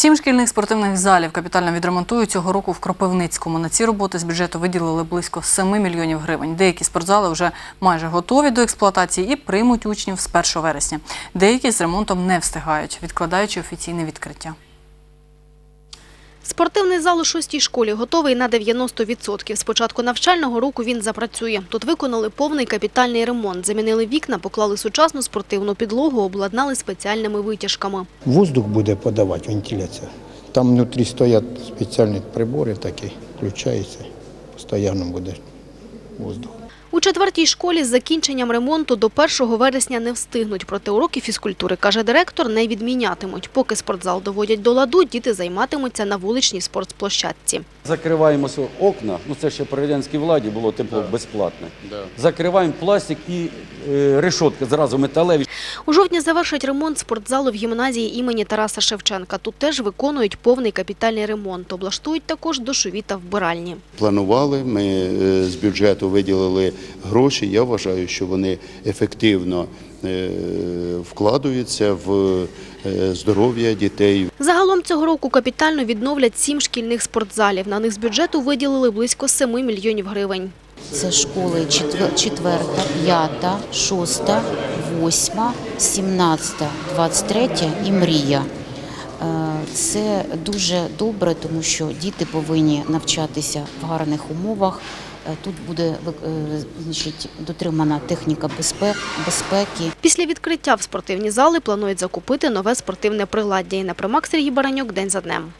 Сім шкільних спортивних залів капітально відремонтують цього року в Кропивницькому. На ці роботи з бюджету виділили близько 7 мільйонів гривень. Деякі спортзали вже майже готові до експлуатації і приймуть учнів з 1 вересня. Деякі з ремонтом не встигають, відкладаючи офіційне відкриття. Спортивний зал у шостій школі готовий на 90%. З початку навчального року він запрацює. Тут виконали повний капітальний ремонт. Замінили вікна, поклали сучасну спортивну підлогу, обладнали спеціальними витяжками. Воздух буде подавати вентиляція. Там внутрі стоять спеціальні прибори, такі включаються. Постійно буде воздух. У четвертій школі з закінченням ремонту до 1 вересня не встигнуть. Проте уроки фізкультури, каже директор, не відмінятимуть. Поки спортзал доводять до ладу, діти займатимуться на вуличній спортплощадці. Закриваємо окна, ну це ще при радянській владі було тепло безплатне. Закриваємо пластик і е, решотки зразу металеві. У жовтні завершать ремонт спортзалу в гімназії імені Тараса Шевченка. Тут теж виконують повний капітальний ремонт. Облаштують також душові та вбиральні. Планували, ми е, з бюджету виділили гроші. Я вважаю, що вони ефективно е, вкладаються в е, здоров'я дітей, Загалом цього року капітально відновлять сім шкільних спортзалів. На них з бюджету виділили близько 7 мільйонів гривень. Це школи четвер- четверта, п'ята, шоста, восьма, сімнадцята, двадцять третя і мрія. Е, Це дуже добре, тому що діти повинні навчатися в гарних умовах. Е, Тут буде е, значить, дотримана техніка безпек- безпеки. Після відкриття в спортивні зали планують закупити нове спортивне приладдя. І на примак Сергій Баранюк день за днем.